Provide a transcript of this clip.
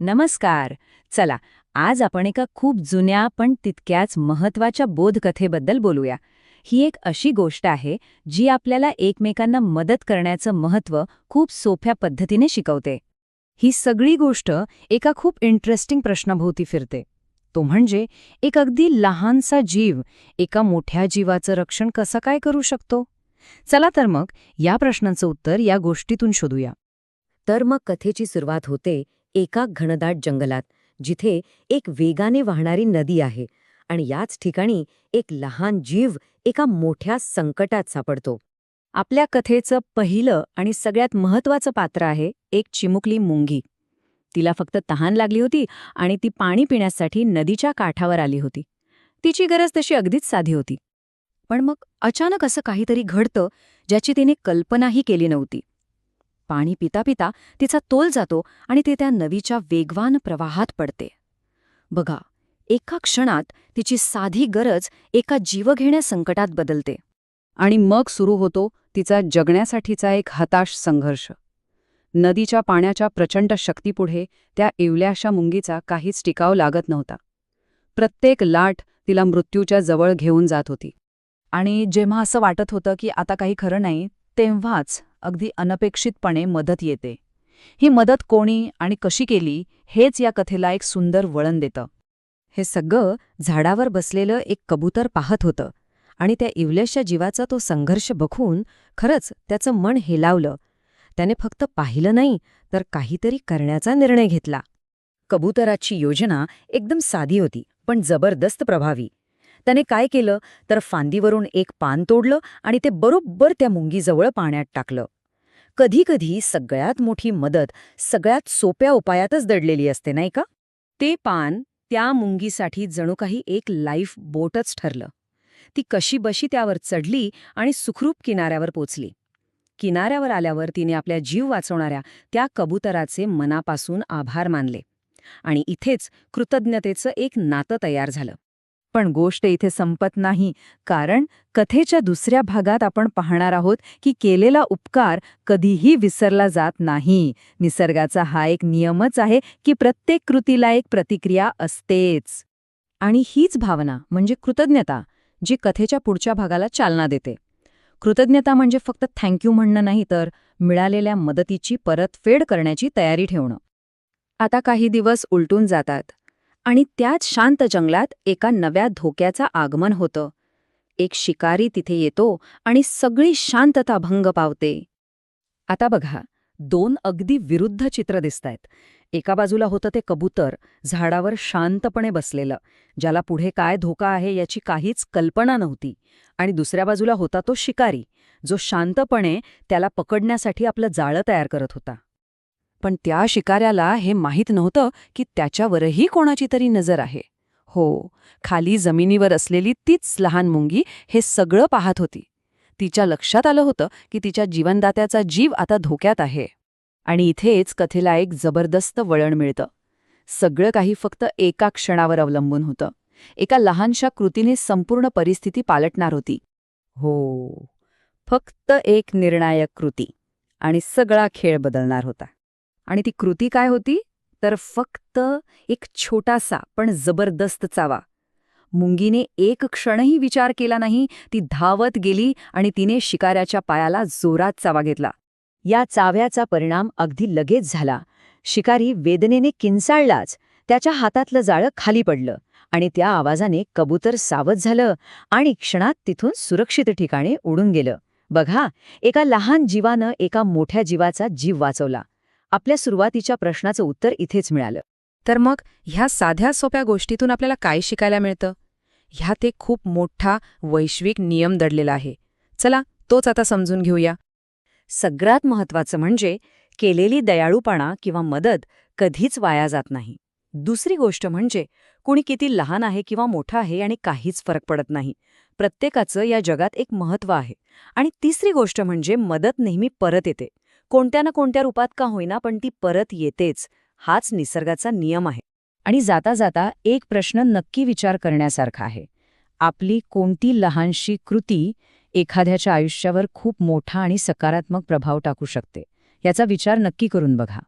नमस्कार. चला आज आपण एका खूप जुन्या पण तितक्याच महत्त्वाच्या बोधकथेबद्दल बोलूया. ही एक अशी गोष्ट आहे जी आपल्याला एकमेकांना मदत करण्याचं महत्त्व खूप सोप्या पद्धतीने शिकवते. ही सगळी गोष्ट एका खूप इंटरेस्टिंग प्रश्नाभोवती फिरते. तो म्हणजे एक अगदी लहानसा जीव एका मोठ्या जीवाचं रक्षण कसं काय करू शकतो? चला तर मग या प्रश्नाचं उत्तर या गोष्टीतून शोधूया. तर मग कथेची सुरुवात होते एका घनदाट जंगलात जिथे एक वेगाने वाहणारी नदी आहे आणि याच ठिकाणी एक लहान जीव एका मोठ्या संकटात सापडतो. आपल्या कथेचं पहिलं आणि सगळ्यात महत्वाचं पात्र आहे एक चिमुकली मुंगी. तिला फक्त तहान लागली होती आणि ती पाणी पिण्यासाठी नदीच्या काठावर आली होती. तिची गरज तशी अगदीच साधी होती. पण मग अचानक असं काहीतरी घडतं ज्याची तिने कल्पनाही केली नव्हती. पाणी पिता पिता तिचा तोल जातो आणि ते त्या नदीच्या वेगवान प्रवाहात पडते. बघा एका क्षणात तिची साधी गरज एका जीवघेण्या संकटात बदलते आणि मग सुरू होतो तिचा जगण्यासाठीचा एक हताश संघर्ष. नदीच्या पाण्याच्या प्रचंड शक्तीपुढे त्या इवल्याशा मुंगीचा काहीच टिकाव लागत नव्हता. प्रत्येक लाट तिला मृत्यूच्या जवळ घेऊन जात होती. आणि जेव्हा असं वाटत होतं की आता काही खरं नाही तेव्हाच अगदी अनपेक्षितपणे मदत येते. ही मदत कोणी आणि कशी केली हेच या कथेला एक सुंदर वळण देतं. हे सगळं झाडावर बसलेलं एक कबूतर पाहत होतं आणि त्या इवलेशच्या जीवाचा तो संघर्ष बघून खरंच त्याचं मन हेलावलं. त्याने फक्त पाहिलं नाही तर काहीतरी करण्याचा निर्णय घेतला. कबुतराची योजना एकदम साधी होती पण जबरदस्त प्रभावी. त्याने काय केलं? तर फांदीवरून एक पान तोडलं आणि ते बरोबर त्या मुंगीजवळ पाण्यात टाकलं. कधीकधी सगळ्यात मोठी मदत सगळ्यात सोप्या उपायातच दडलेली असते नाही का? ते पान त्या मुंगीसाठी जणू काही एक लाईफ बोटच ठरलं. ती कशी बशी त्यावर चढली आणि सुखरूप किनाऱ्यावर पोचली. किनाऱ्यावर आल्यावर तिने आपल्या जीव वाचवणाऱ्या त्या कबुतराचे मनापासून आभार मानले आणि इथेच कृतज्ञतेचं एक नातं तयार झालं. पण गोष्ट इथे संपत नाही. कारण कथेच्या दुसऱ्या भागात आपण पाहणार आहोत की केलेला उपकार कधीही विसरला जात नाही. निसर्गाचा हा एक नियमच आहे की प्रत्येक कृतीला एक प्रतिक्रिया असतेच. आणि हीच भावना म्हणजे कृतज्ञता जी कथेच्या पुढच्या भागाला चालना देते. कृतज्ञता म्हणजे फक्त थँक्यू म्हणणं नाही तर मिळालेल्या मदतीची परतफेड करण्याची तयारी ठेवणं. आता काही दिवस उलटून जातात. आणि त्याच शांत जंगलात एका नव्या धोक्याचं आगमन होतं. एक शिकारी तिथे येतो आणि सगळी शांतता भंग पावते. आता बघा दोन अगदी विरुद्ध चित्र दिसतायत. एका बाजूला होतं ते कबूतर झाडावर शांतपणे बसलेलं ज्याला पुढे काय धोका आहे याची काहीच कल्पना नव्हती. आणि दुसऱ्या बाजूला होता तो शिकारी जो शांतपणे त्याला पकडण्यासाठी आपलं जाळं तयार करत होता. पण त्या शिकाऱ्याला हे माहीत नव्हतं की त्याच्यावरही कोणाची तरी नजर आहे. हो खाली जमिनीवर असलेली तीच लहान मुंगी हे सगळं पाहत होती. तिच्या लक्षात आलं होतं की तिच्या जीवनदात्याचा जीव आता धोक्यात आहे. आणि इथेच कथेला एक जबरदस्त वळण मिळतं. सगळं काही फक्त एका क्षणावर अवलंबून होतं. एका लहानशा कृतीने संपूर्ण परिस्थिती पालटणार होती. हो फक्त एक निर्णायक कृती आणि सगळा खेळ बदलणार होता. आणि ती कृती काय होती? तर फक्त एक छोटासा पण जबरदस्त चावा. मुंगीने एक क्षणही विचार केला नाही ती धावत गेली आणि तिने शिकाऱ्याच्या पायाला जोरात चावा घेतला. या चाव्याचा परिणाम अगदी लगेच झाला. शिकारी वेदनेने किंचाळलाच. त्याच्या हातातलं जाळं खाली पडलं आणि त्या आवाजाने कबूतर सावध झालं आणि क्षणात तिथून सुरक्षित ठिकाणी उडून गेलं. बघा एका लहान जीवानं एका मोठ्या जीवाचा जीव वाचवला. आपल्या सुरुवातीच्या प्रश्नाचं उत्तर इथेच मिळालं. तर मग ह्या साध्या सोप्या गोष्टीतून आपल्याला काय शिकायला मिळतं? ह्यात एक खूप मोठा वैश्विक नियम दडलेला आहे. चला तोच आता समजून घेऊया. सगळ्यात महत्वाचं म्हणजे केलेली दयाळूपणा किंवा मदत कधीच वाया जात नाही. दुसरी गोष्ट म्हणजे कुणी किती लहान आहे किंवा मोठा आहे आणि काहीच फरक पडत नाही. प्रत्येकाचं या जगात एक महत्त्व आहे. आणि तिसरी गोष्ट म्हणजे मदत नेहमी परत येते. कोणत्या ना कोणत्या रूपात का होईना पण ती परत येतेच हाच निसर्गाचा नियम आहे. आणि जाता जाता एक प्रश्न नक्की विचार करण्यासारखा आहे. आपली कोणती लहानशी कृती एखाद्याच्या आयुष्यावर खूप मोठा आणि सकारात्मक प्रभाव टाकू शकते? याचा विचार नक्की करून बघा.